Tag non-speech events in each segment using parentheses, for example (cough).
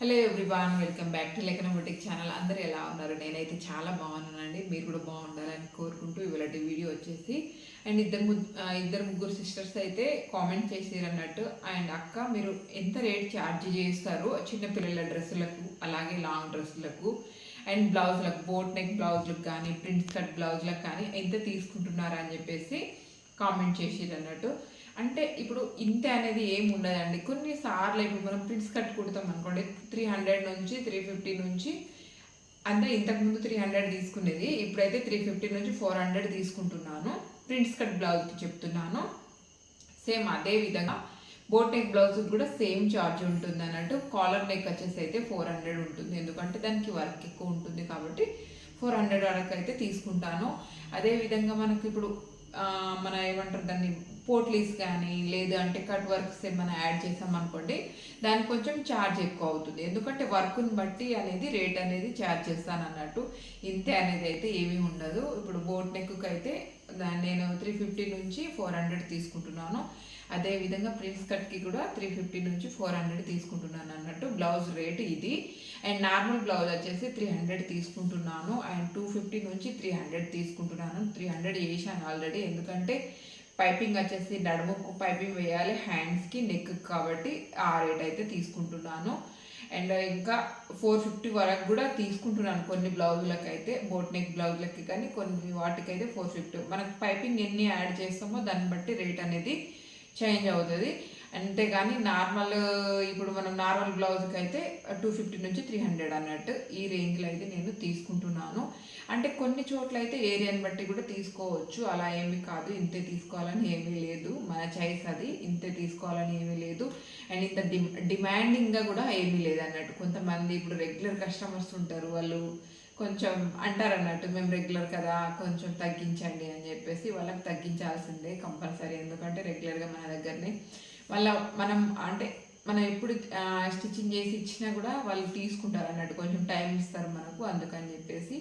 Hello everyone welcome back to లెక్కన channel అందరూ ఎలా ఉన్నారు? నేనైతే చాలా బాగున్నానండి. మీరు కూడా బాగుండాలని కోరుకుంటూ ఇవాళ వీడియో వచ్చేసి అండ్ ఇద్దరు ఇద్దరు ముగ్గురు సిస్టర్స్ అయితే కామెంట్ చేసారు అన్నట్టు అండ్ అక్క మీరు ఎంత రేట్ ఛార్జ్ చేస్తారు చిన్నపిల్లల డ్రెస్సులకు అలాగే లాంగ్ డ్రెస్సులకు అండ్ బ్లౌజులకు బోట్ నెక్ బ్లౌజులకు కానీ ప్రింట్ కట్ బ్లౌజులకు కానీ ఎంత తీసుకుంటున్నారా అని చెప్పేసి కామెంట్ చేసిరు అన్నట్టు అంటే ఇప్పుడు ఇంత అనేది ఏమి ఉండదండి. కొన్నిసార్లు ఇప్పుడు మనం ప్రింట్స్ కట్ కుడతాం అనుకోండి త్రీ హండ్రెడ్ నుంచి త్రీ ఫిఫ్టీ నుంచి అంటే ఇంతకుముందు త్రీ హండ్రెడ్ తీసుకునేది ఇప్పుడైతే త్రీ ఫిఫ్టీ నుంచి ఫోర్ హండ్రెడ్ తీసుకుంటున్నాను. ప్రింట్స్ కట్ బ్లౌజ్ చెప్తున్నాను. సేమ్ అదే విధంగా బోట్ నెక్ బ్లౌజ్ కూడా సేమ్ ఛార్జ్ ఉంటుంది అన్నట్టు కాలర్ నెక్ వచ్చేసి అయితే ఫోర్ హండ్రెడ్ ఉంటుంది. ఎందుకంటే దానికి వర్క్ ఎక్కువ ఉంటుంది కాబట్టి ఫోర్ హండ్రెడ్ వరకు అయితే తీసుకుంటాను. అదే విధంగా మనకి ఇప్పుడు మన ఏమంటారు దాన్ని పోట్లీస్ కానీ లేదు అంటే కట్ వర్క్స్ ఏమైనా యాడ్ చేసామనుకోండి దానికి కొంచెం ఛార్జ్ ఎక్కువ అవుతుంది. ఎందుకంటే వర్క్ని బట్టి అనేది రేట్ అనేది ఛార్జ్ చేస్తాను అన్నట్టు. ఇంతే అనేది అయితే ఏమీ ఉండదు. ఇప్పుడు బోట్ నెక్కి అయితే దాన్ని నేను త్రీ ఫిఫ్టీ నుంచి ఫోర్ హండ్రెడ్ తీసుకుంటున్నాను. అదే విధంగా ప్రిన్స్ కట్కి కూడా త్రీ ఫిఫ్టీ నుంచి ఫోర్ హండ్రెడ్ తీసుకుంటున్నాను అన్నట్టు బ్లౌజ్ రేట్ ఇది. అండ్ నార్మల్ బ్లౌజ్ వచ్చేసి త్రీ హండ్రెడ్ తీసుకుంటున్నాను. అండ్ టూ ఫిఫ్టీ నుంచి త్రీ హండ్రెడ్ తీసుకుంటున్నాను. త్రీ హండ్రెడ్ వేసాను ఆల్రెడీ ఎందుకంటే పైపింగ్ వచ్చేసి నడుముకు పైపింగ్ వేయాలి హ్యాండ్స్కి నెక్ కాబట్టి ఆ రేట్ అయితే తీసుకుంటున్నాను. అండ్ ఇంకా ఫోర్ ఫిఫ్టీ వరకు కూడా తీసుకుంటున్నాను కొన్ని బ్లౌజులకు అయితే బోట్ నెక్ బ్లౌజులకి కానీ కొన్ని వాటికైతే ఫోర్ ఫిఫ్టీ మనకు పైపింగ్ ఎన్ని యాడ్ చేస్తామో దాన్ని బట్టి రేట్ అనేది చేంజ్ అవుతుంది. అంతేగాని నార్మల్ ఇప్పుడు మనం నార్మల్ బ్లౌజ్కి అయితే టూ ఫిఫ్టీ నుంచి త్రీ హండ్రెడ్ అన్నట్టు ఈ రేంజ్లో అయితే నేను తీసుకుంటున్నాను. అంటే కొన్ని చోట్ల అయితే ఏరియాని బట్టి కూడా తీసుకోవచ్చు. అలా ఏమీ కాదు. ఇంతే తీసుకోవాలని ఏమీ లేదు. మన చాయిస్ అది. ఇంతే తీసుకోవాలని ఏమీ లేదు. అండ్ ఇంత డి డిమాండింగ్గా కూడా ఏమీ లేదు అన్నట్టు కొంతమంది ఇప్పుడు రెగ్యులర్ కస్టమర్స్ ఉంటారు. వాళ్ళు కొంచెం అంటారు అన్నట్టు మేము రెగ్యులర్ కదా కొంచెం తగ్గించండి అని చెప్పేసి వాళ్ళకి తగ్గించాల్సిందే కంపల్సరీ. ఎందుకంటే రెగ్యులర్గా మన దగ్గరనే వాళ్ళ మనం అంటే మనం ఎప్పుడు స్టిచ్చింగ్ చేసి ఇచ్చినా కూడా వాళ్ళు తీసుకుంటారు అన్నట్టు కొంచెం టైం ఇస్తారు మనకు. అందుకని చెప్పేసి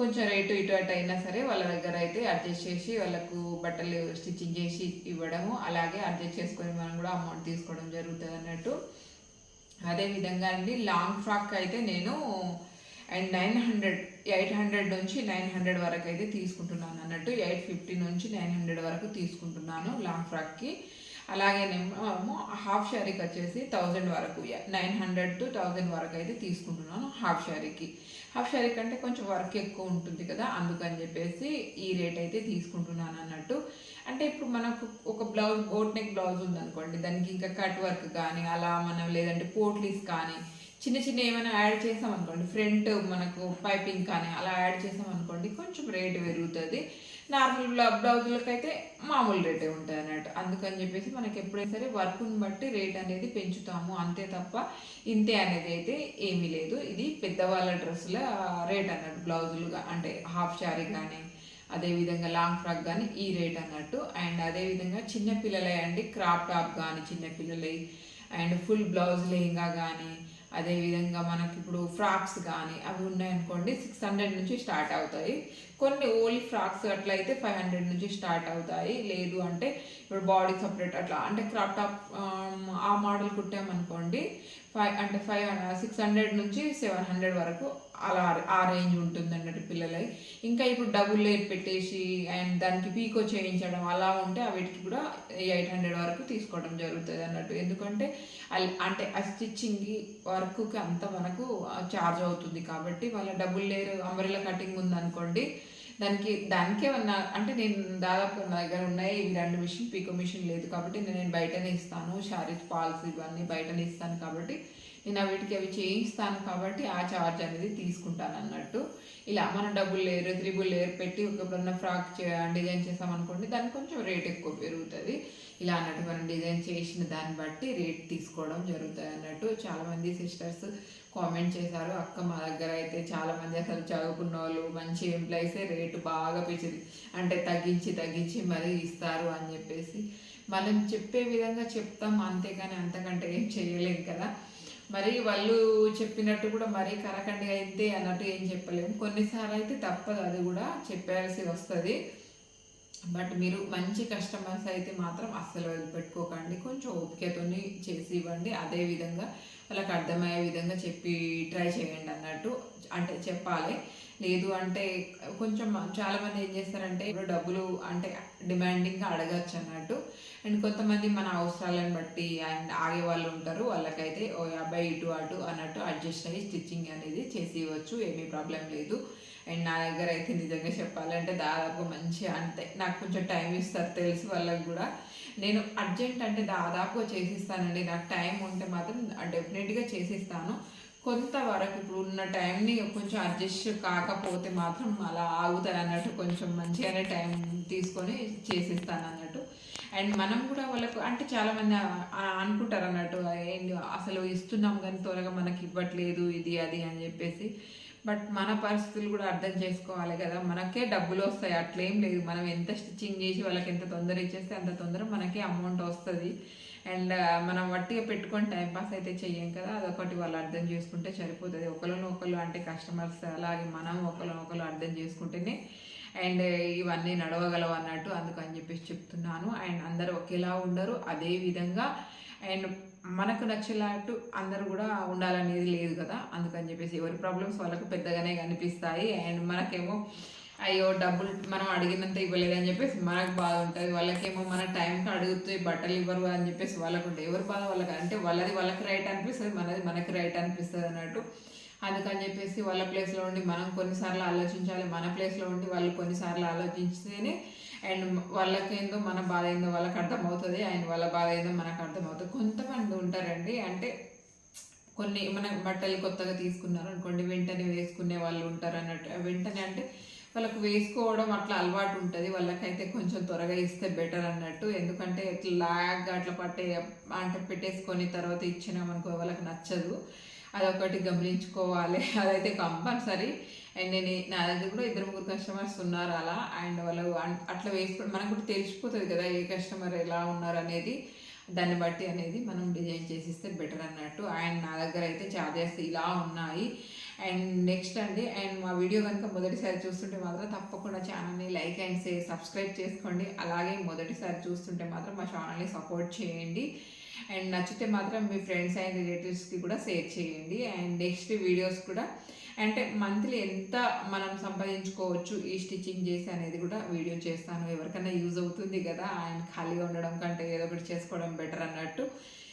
కొంచెం రేటు ఇటు అటు అయినా సరే వాళ్ళ దగ్గర అయితే అడ్జస్ట్ చేసి వాళ్ళకు బట్టలు స్టిచ్చింగ్ చేసి ఇవ్వడము అలాగే అడ్జస్ట్ చేసుకొని మనం కూడా అమౌంట్ తీసుకోవడం జరుగుతుంది అన్నట్టు. అదే విధంగా అండి లాంగ్ ఫ్రాక్ అయితే నేను and nine hundred eight hundred నుంచి నైన్ హండ్రెడ్ వరకు అయితే తీసుకుంటున్నాను అన్నట్టు. ఎయిట్ ఫిఫ్టీ నుంచి నైన్ హండ్రెడ్ వరకు తీసుకుంటున్నాను లాంగ్ ఫ్రాక్కి. అలాగేనేమో హాఫ్ శారీకి వచ్చేసి థౌజండ్ వరకు నైన్ హండ్రెడ్ టు థౌజండ్ వరకు అయితే తీసుకుంటున్నాను హాఫ్ శారీకి. హాఫ్ శారీ కంటే కొంచెం వర్క్ ఎక్కువ ఉంటుంది కదా అందుకని చెప్పేసి ఈ రేట్ అయితే తీసుకుంటున్నాను అన్నట్టు. అంటే ఇప్పుడు మనకు ఒక బ్లౌజ్ బోట్ నెక్ బ్లౌజ్ ఉందనుకోండి దానికి ఇంకా కట్ వర్క్ కానీ అలా మనం లేదంటే పోట్లీస్ కానీ చిన్న చిన్న ఏమైనా యాడ్ చేసాం అనుకోండి ఫ్రంట్ మనకు పైపింగ్ కానీ అలా యాడ్ చేసాం అనుకోండి కొంచెం రేట్ పెరుగుతుంది. నార్మల్ బ్లౌ బ్లౌజులకు అయితే మామూలు రేటే ఉంటుంది అన్నట్టు అందుకని చెప్పేసి మనకి ఎప్పుడైనా సరే వర్క్ని బట్టి రేట్ అనేది పెంచుతాము. అంతే తప్ప ఇంతే అనేది అయితే ఏమీ లేదు. ఇది పెద్దవాళ్ళ డ్రెస్సుల రేట్ అన్నట్టు బ్లౌజులు అంటే హాఫ్ శారీ కానీ అదేవిధంగా లాంగ్ ఫ్రాక్ కానీ ఈ రేట్ అన్నట్టు. అండ్ అదేవిధంగా చిన్నపిల్లలే అండి క్రాప్ టాప్ కానీ చిన్నపిల్లలే అండ్ ఫుల్ బ్లౌజ్ లెహంగా కానీ అదేవిధంగా మనకి ఇప్పుడు ఫ్రాక్స్ కానీ అవి ఉన్నాయనుకోండి సిక్స్ హండ్రెడ్ నుంచి స్టార్ట్ అవుతాయి. కొన్ని ఓన్లీ ఫ్రాక్స్ అట్లా అయితే ఫైవ్ హండ్రెడ్ నుంచి స్టార్ట్ అవుతాయి. లేదు అంటే ఇప్పుడు బాడీ సపరేట్ అట్లా అంటే క్రాప్ టాప్ um, ఆ మోడల్ కుట్టామనుకోండి ఫైవ్ అంటే ఫైవ్ సిక్స్ హండ్రెడ్ నుంచి సెవెన్ హండ్రెడ్ వరకు అలా ఆ రేంజ్ ఉంటుంది అన్నట్టు పిల్లలై. ఇంకా ఇప్పుడు డబుల్ లేయర్ పెట్టేసి అండ్ దానికి పీకో చేయించడం అలా ఉంటే వీటికి కూడా ఎయిట్ హండ్రెడ్ వరకు తీసుకోవడం జరుగుతుంది అన్నట్టు. ఎందుకంటే అంటే ఆ స్టిచ్చింగ్ వర్క్కి అంత మనకు చార్జ్ అవుతుంది కాబట్టి వాళ్ళ డబుల్ లేయర్ అంబరిలా కటింగ్ ఉందనుకోండి దానికి దానికే ఉన్న అంటే నేను దాదాపు నా దగ్గర ఉన్నాయి ఇవి రెండు మిషన్ పీకో మిషన్ లేదు కాబట్టి నేను బయటనే ఇస్తాను శారీస్ పాల్స్ ఇవన్నీ బయటనే ఇస్తాను కాబట్టి నేను వీటికి అవి చేయిస్తాను కాబట్టి ఆ ఛార్జ్ అనేది తీసుకుంటాను అన్నట్టు. ఇలా మనం డబుల్ లేయర్ త్రిబుల్ లేయర్ పెట్టి ఒకప్పుడన్నా ఫ్రాక్ డిజైన్ చేసామనుకోండి దానికి కొంచెం రేట్ ఎక్కువ పెరుగుతుంది. ఇలా అన్నట్టు మనం డిజైన్ చేసిన దాన్ని బట్టి రేట్ తీసుకోవడం జరుగుతుంది అన్నట్టు. చాలామంది సిస్టర్స్ కామెంట్ చేశారు అక్క మా దగ్గర అయితే చాలామంది అసలు చదువుకున్న వాళ్ళు మంచి ఎంప్లాయీసే రేటు బాగా పెంచింది. అంటే తగ్గించి తగ్గించి మరీ ఇస్తారు అని చెప్పేసి. మనం చెప్పే విధంగా చెప్తాం అంతేగాని అంతకంటే ఏం చేయలేం కదా. మరి వాళ్ళు చెప్పినట్టు కూడా మరీ కరకండి అయితే అన్నట్టు ఏం చెప్పలేము. కొన్నిసార్లు అయితే తప్పదు అది కూడా చెప్పాల్సి వస్తుంది. బట్ మీరు మంచి కస్టమర్స్ అయితే మాత్రం అస్సలు వదిలిపెట్టుకోకండి కొంచెం ఓపికతోని చేసి ఇవ్వండి. అదే విధంగా వాళ్ళకి అర్థమయ్యే విధంగా చెప్పి ట్రై చేయండి అన్నట్టు. అంటే చెప్పాలి. లేదు అంటే కొంచెం చాలా మంది ఏం చేస్తారంటే ఇప్పుడు డబ్బులు అంటే డిమాండింగ్గా అడగచ్చు అన్నట్టు. అండ్ కొంతమంది మన అవసరాలను బట్టి అండ్ ఆగే వాళ్ళు ఉంటారు వాళ్ళకైతే ఓ అబ్బాయి ఇటు అటు అన్నట్టు అడ్జస్ట్ అయ్యి స్టిచ్చింగ్ అనేది చేసి ఇవ్వచ్చు ఏమీ ప్రాబ్లం లేదు. అండ్ నా దగ్గర అయితే నిజంగా చెప్పాలంటే దాదాపు మంచి అంతే. నాకు కొంచెం టైం ఇస్తారు తెలుసు వాళ్ళకి కూడా. నేను అర్జెంట్ అంటే దాదాపుగా చేసిస్తానండి. నాకు టైం ఉంటే మాత్రం డెఫినెట్గా చేసిస్తాను. కొంతవరకు ఇప్పుడు ఉన్న టైంని కొంచెం అడ్జస్ట్ కాకపోతే మాత్రం అలా ఆగుతాయి అన్నట్టు కొంచెం మంచిగానే టైం తీసుకొని చేసిస్తాను అన్నట్టు. అండ్ మనం కూడా వాళ్ళకు అంటే చాలామంది అనుకుంటారు అన్నట్టు ఏంటి అసలు ఇస్తున్నాం కానీ త్వరగా మనకి ఇవ్వట్లేదు ఇది అది అని చెప్పేసి. బట్ మన పరిస్థితులు కూడా అర్థం చేసుకోవాలి కదా. మనకే డబ్బులు వస్తాయి అట్లేం లేదు. మనం ఎంత స్టిచ్చింగ్ చేసి వాళ్ళకి ఎంత తొందర ఇచ్చేస్తే అంత తొందర మనకే అమౌంట్ వస్తుంది. అండ్ మనం వట్టిగా పెట్టుకొని టైంపాస్ అయితే చెయ్యం కదా. అదొకటి వాళ్ళు అర్థం చేసుకుంటే సరిపోతుంది. ఒకరిని ఒకళ్ళు అంటే కస్టమర్స్ అలాగే మనం ఒకరిని ఒకరు అర్థం చేసుకుంటేనే అండ్ ఇవన్నీ నడవగలవు అన్నట్టు అందుకని చెప్పేసి చెప్తున్నాను. అండ్ అందరూ ఒకేలా ఉండరు. అదే విధంగా అండ్ మనకు నచ్చేలాట్టు అందరూ కూడా ఉండాలనేది లేదు కదా. అందుకని చెప్పేసి ఎవరి ప్రాబ్లమ్స్ వాళ్ళకు పెద్దగానే కనిపిస్తాయి. అండ్ మనకేమో అయ్యో డబ్బులు మనం అడిగినంత ఇవ్వలేదని చెప్పేసి మనకు బాధ ఉంటుంది. వాళ్ళకేమో మన టైంకి అడుగుతాయి బట్టలు ఇవ్వరు అని చెప్పేసి వాళ్ళకు ఉంటుంది. ఎవరు బాధ వాళ్ళకి? అంటే వాళ్ళది వాళ్ళకి రైట్ అనిపిస్తుంది మనది మనకి రైట్ అనిపిస్తుంది అన్నట్టు. అందుకని చెప్పేసి వాళ్ళ ప్లేస్లో ఉండి మనం కొన్నిసార్లు ఆలోచించాలి. మన ప్లేస్లో ఉండి వాళ్ళు కొన్నిసార్లు ఆలోచించితేనే అండ్ వాళ్ళకేందో మన బాధ ఏందో వాళ్ళకి అర్థమవుతుంది. అండ్ వాళ్ళ బాధ ఏందో మనకు అర్థమవుతుంది. కొంతమంది ఉంటారండి. అంటే కొన్ని మన బట్టలు కొత్తగా తీసుకున్నారు అనుకోండి వెంటనే వేసుకునే వాళ్ళు ఉంటారు అన్నట్టు. వెంటనే అంటే వాళ్ళకు వేసుకోవడం అట్లా అలవాటు ఉంటుంది. వాళ్ళకైతే కొంచెం త్వరగా ఇస్తే బెటర్ అన్నట్టు. ఎందుకంటే ఇట్లా లాగ్గా అట్లా పట్టే అంటే పెట్టేసుకొని తర్వాత ఇచ్చినామనుకో వాళ్ళకి నచ్చదు. అదొకటి గమనించుకోవాలి. (laughs) అదైతే కంపల్సరీ. అండ్ నేను నా దగ్గర కూడా ఇద్దరు ముగ్గురు కస్టమర్స్ ఉన్నారు అలా. అండ్ వాళ్ళు అట్లా వేసుకో మనకు కూడా తెలిసిపోతుంది కదా ఏ కస్టమర్ ఎలా ఉన్నారు అనేది. దాన్ని బట్టి అనేది మనం డిజైన్ చేసిస్తే బెటర్ అన్నట్టు. అండ్ నా దగ్గర అయితే చార్జెస్ ఇలా ఉన్నాయి. అండ్ నెక్స్ట్ అండి అండ్ మా వీడియో కనుక మొదటిసారి చూస్తుంటే మాత్రం తప్పకుండా ఛానల్ని లైక్ అండ్ సే సబ్స్క్రైబ్ చేసుకోండి. అలాగే మొదటిసారి చూస్తుంటే మాత్రం మా ఛానల్ని సపోర్ట్ చేయండి. అండ్ నచ్చితే మాత్రం మీ ఫ్రెండ్స్ అండ్ రిలేటివ్స్కి కూడా షేర్ చేయండి. అండ్ నెక్స్ట్ వీడియోస్ కూడా అంటే మంత్లీ ఎంత మనం సంపాదించుకోవచ్చు ఈ స్టిచ్చింగ్ చేసి అనేది కూడా వీడియో చేస్తాను. ఎవరికైనా యూజ్ అవుతుంది కదా అండ్ ఖాళీగా ఉండడం కంటే ఏదో ఒకటి చేసుకోవడం బెటర్ అన్నట్టు.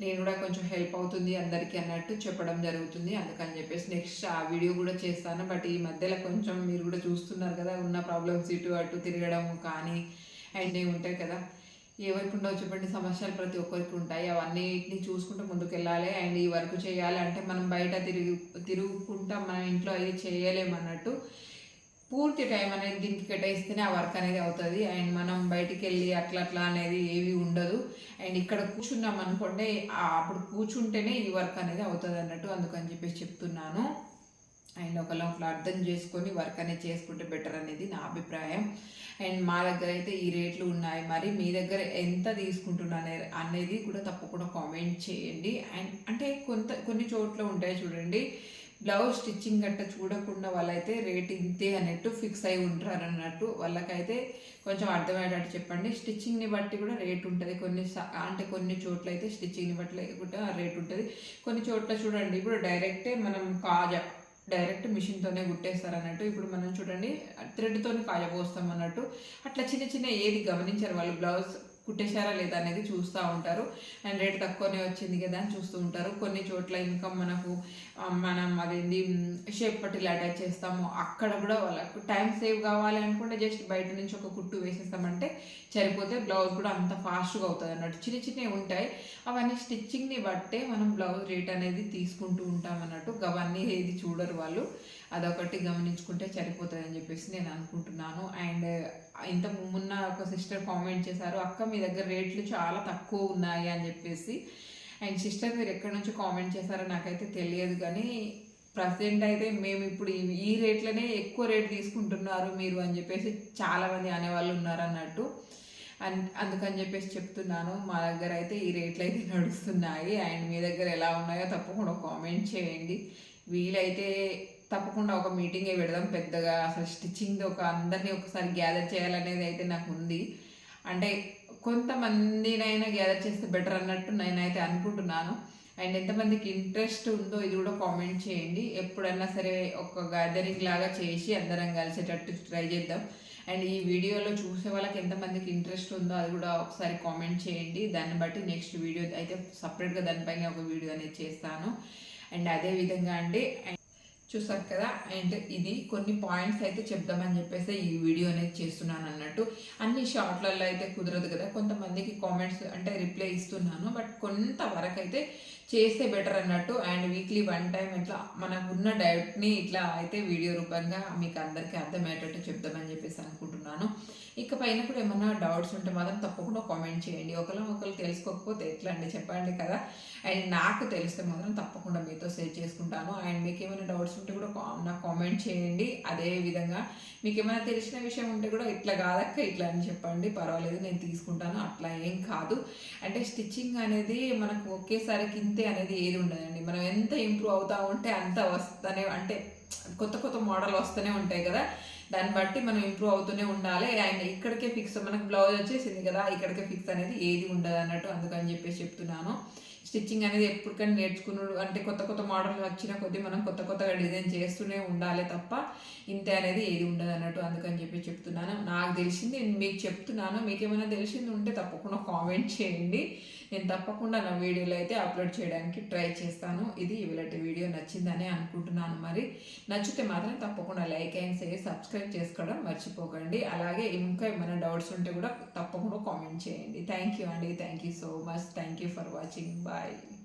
నేను కూడా కొంచెం హెల్ప్ అవుతుంది అందరికీ అన్నట్టు చెప్పడం జరుగుతుంది. అందుకని చెప్పేసి నెక్స్ట్ ఆ వీడియో కూడా చేస్తాను. బట్ ఈ మధ్యలో కొంచెం మీరు కూడా చూస్తున్నారు కదా ఉన్న ప్రాబ్లమ్స్ ఇటు అటు తిరగడం కానీ అండ్ ఉంటాయి కదా. ఎవరికి ఉండవు చెప్పండి. సమస్యలు ప్రతి ఒక్కరికి ఉంటాయి. అవన్నిటిని చూసుకుంటూ ముందుకు వెళ్ళాలి అండ్ ఈ వర్క్ చేయాలి అంటే మనం బయట తిరిగి తిరుగుకుంటా మన ఇంట్లో అయితే చేయలేమన్నట్టు పూర్తి టైం అనేది దీనికి కేటాయిస్తేనే ఆ వర్క్ అనేది అవుతుంది. అండ్ మనం బయటికి వెళ్ళి అట్లా అట్లా అనేది ఏవి ఉండదు. అండ్ ఇక్కడ కూర్చున్నాం అనుకోండి అప్పుడు కూర్చుంటేనే ఈ వర్క్ అనేది అవుతుంది అన్నట్టు అందుకని చెప్పేసి చెప్తున్నాను. అండ్ ఒకళ్ళు ఒకళ్ళు అర్థం చేసుకొని వర్క్ అనేది చేసుకుంటే బెటర్ అనేది నా అభిప్రాయం. అండ్ మా దగ్గర అయితే ఈ రేట్లు ఉన్నాయి. మరి మీ దగ్గర ఎంత తీసుకుంటున్నా అనేది కూడా తప్పకుండా కామెంట్ చేయండి. అండ్ అంటే కొంత కొన్ని చోట్ల ఉంటాయి చూడండి. బ్లౌజ్ స్టిచ్చింగ్ గట్ట చూడకుండా వాళ్ళైతే రేట్ ఇంతే అన్నట్టు ఫిక్స్ అయి ఉంటారు అన్నట్టు వాళ్ళకైతే కొంచెం అర్థమయ్యేటట్టు చెప్పండి. స్టిచ్చింగ్ని బట్టి కూడా రేట్ ఉంటుంది. కొన్ని అంటే కొన్ని చోట్ల అయితే స్టిచ్చింగ్ని బట్టి లేకుండా రేట్ ఉంటుంది. కొన్ని చోట్ల చూడండి ఇప్పుడు డైరెక్టే మనం కాజా డైరెక్ట్ మిషన్తోనే కుట్టేస్తారు అన్నట్టు ఇప్పుడు మనం చూడండి థ్రెడ్తో కాజా పోస్తాం అన్నట్టు అట్లా చిన్న చిన్న ఏది గమనించారు వాళ్ళు బ్లౌజ్ కుట్టేశారా లేదా అనేది చూస్తూ ఉంటారు. అండ్ రేట్ తక్కువనే వచ్చింది కదా అని చూస్తూ ఉంటారు. కొన్ని చోట్ల ఇంకా మనకు మనం అదేంటి షేప్ పట్టిలు అటాచ్ చేస్తాము. అక్కడ కూడా వాళ్ళకు టైం సేవ్ కావాలి అనుకుంటే జస్ట్ బయట నుంచి ఒక కుట్టు వేసేస్తామంటే సరిపోతే బ్లౌజ్ కూడా అంత ఫాస్ట్గా అవుతుంది అన్నట్టు. చిన్న చిన్నవి ఉంటాయి. అవన్నీ స్టిచ్చింగ్ని బట్టే మనం బ్లౌజ్ రేట్ అనేది తీసుకుంటూ ఉంటాం అన్నట్టు. అవన్నీ ఏది చూడరు వాళ్ళు. అదొకటి గమనించుకుంటే సరిపోతుంది అని చెప్పేసి నేను అనుకుంటున్నాను. అండ్ ఇంత ముందున్న ఒక సిస్టర్ కామెంట్ చేశారు అక్క మీ దగ్గర రేట్లు చాలా తక్కువ ఉన్నాయి అని చెప్పేసి. అండ్ సిస్టర్ మీరు ఎక్కడి నుంచి కామెంట్ చేశారో నాకైతే తెలియదు కానీ ప్రజెంట్ అయితే మేము ఇప్పుడు ఈ రేట్లనే ఎక్కువ రేట్ తీసుకుంటున్నారు మీరు అని చెప్పేసి చాలామంది అనేవాళ్ళు ఉన్నారు అన్నట్టు. అండ్ అందుకని చెప్పేసి చెప్తున్నాను మా దగ్గర అయితే ఈ రేట్లు అయితే నడుస్తున్నాయి. అండ్ మీ దగ్గర ఎలా ఉన్నాయో తప్పకుండా కామెంట్ చేయండి. వీలైతే తప్పకుండా ఒక మీటింగే పెడదాం. పెద్దగా అసలు స్టిచ్చింగ్ ఒక అందరినీ ఒకసారి గ్యాదర్ చేయాలనేది అయితే నాకు ఉంది అంటే కొంతమందినైనా గ్యాదర్ చేస్తే బెటర్ అన్నట్టు నేనైతే అనుకుంటున్నాను. అండ్ ఎంతమందికి ఇంట్రెస్ట్ ఉందో ఇది కూడా కామెంట్ చేయండి. ఎప్పుడన్నా సరే ఒక గ్యాదరింగ్ లాగా చేసి అందరం కలిసేటట్టు ట్రై చేద్దాం. అండ్ ఈ వీడియోలో చూసే వాళ్ళకి ఎంతమందికి ఇంట్రెస్ట్ ఉందో అది కూడా ఒకసారి కామెంట్ చేయండి. దాన్ని బట్టి నెక్స్ట్ వీడియో అయితే సపరేట్గా దానిపైన ఒక వీడియో అనేది చేస్తాను. అండ్ అదే విధంగా అండి చూసారు కదా? అండ్ ఇది కొన్ని పాయింట్స్ అయితే చెప్దామని చెప్పేసి ఈ వీడియో అనేది చేస్తున్నాను అన్నట్టు. అన్ని షార్ట్లలో అయితే కుదరదు కదా? కొంతమందికి కామెంట్స్ అంటే రిప్లై ఇస్తున్నాను. బట్ కొంతవరకు అయితే చేస్తే బెటర్ అన్నట్టు. అండ్ వీక్లీ వన్ టైం ఇట్లా మనకున్న డైట్ని ఇట్లా అయితే వీడియో రూపంగా మీకు అందరికీ అర్థమయ్యేటట్టు చెప్దామని చెప్పేసి అనుకుంటున్నాను. ఇక పైన కూడా ఏమన్నా డౌట్స్ ఉంటే మాత్రం తప్పకుండా కామెంట్ చేయండి. ఒకరు ఒకరు తెలుసుకోకపోతే ఎట్లా అండి చెప్పండి కదా. అండ్ నాకు తెలిస్తే మాత్రం తప్పకుండా మీతో షేర్ చేసుకుంటాను. అండ్ మీకు ఏమైనా డౌట్స్ ఉంటే కూడా కా- నాకు కామెంట్ చేయండి. అదే విధంగా మీకు ఏమైనా తెలిసిన విషయం ఉంటే కూడా ఇట్లా కాదక్క ఇట్లా అని చెప్పండి. పర్వాలేదు నేను తీసుకుంటాను. అట్లా ఏం కాదు. అంటే స్టిచ్చింగ్ అనేది మనకు ఒకేసారి కింతే అనేది ఏది ఉండదండి. మనం ఎంత ఇంప్రూవ్ అవుతా ఉంటే అంత వస్తూనే అంటే కొత్త కొత్త మోడల్ వస్తూనే ఉంటాయి కదా. దాన్ని బట్టి మనం ఇంప్రూవ్ అవుతూనే ఉండాలి. అండ్ ఇక్కడికే ఫిక్స్ మనకు బ్లౌజ్ వచ్చేసింది కదా ఇక్కడికే ఫిక్స్ అనేది ఏది ఉండదు అన్నట్టు అందుకని చెప్పేసి చెప్తున్నాను. స్టిచ్చింగ్ అనేది ఎప్పటికైనా నేర్చుకున్నాడు. అంటే కొత్త కొత్త మోడల్ వచ్చిన కొద్దీ మనం కొత్త కొత్తగా డిజైన్ చేస్తూనే ఉండాలి తప్ప ఇంతే అనేది ఏది ఉండదు అన్నట్టు అందుకని చెప్పి చెప్తున్నాను. నాకు తెలిసింది నేను మీకు చెప్తున్నాను. మీకు ఏమైనా తెలిసింది ఉంటే తప్పకుండా కామెంట్ చేయండి. నేను తప్పకుండా నా వీడియోలో అయితే అప్లోడ్ చేయడానికి ట్రై చేస్తాను. ఇది ఇలాంటి వీడియో నచ్చిందని అనుకుంటున్నాను మరి. నచ్చితే మాత్రం తప్పకుండా లైక్ అండ్ షేర్ సబ్స్క్రైబ్ చేసుకోవడం మర్చిపోకండి. అలాగే ఇంకా ఏమైనా డౌట్స్ ఉంటే కూడా తప్పకుండా కామెంట్ చేయండి. థ్యాంక్ యూ అండి. Thank you so much thank you for watching bye vai.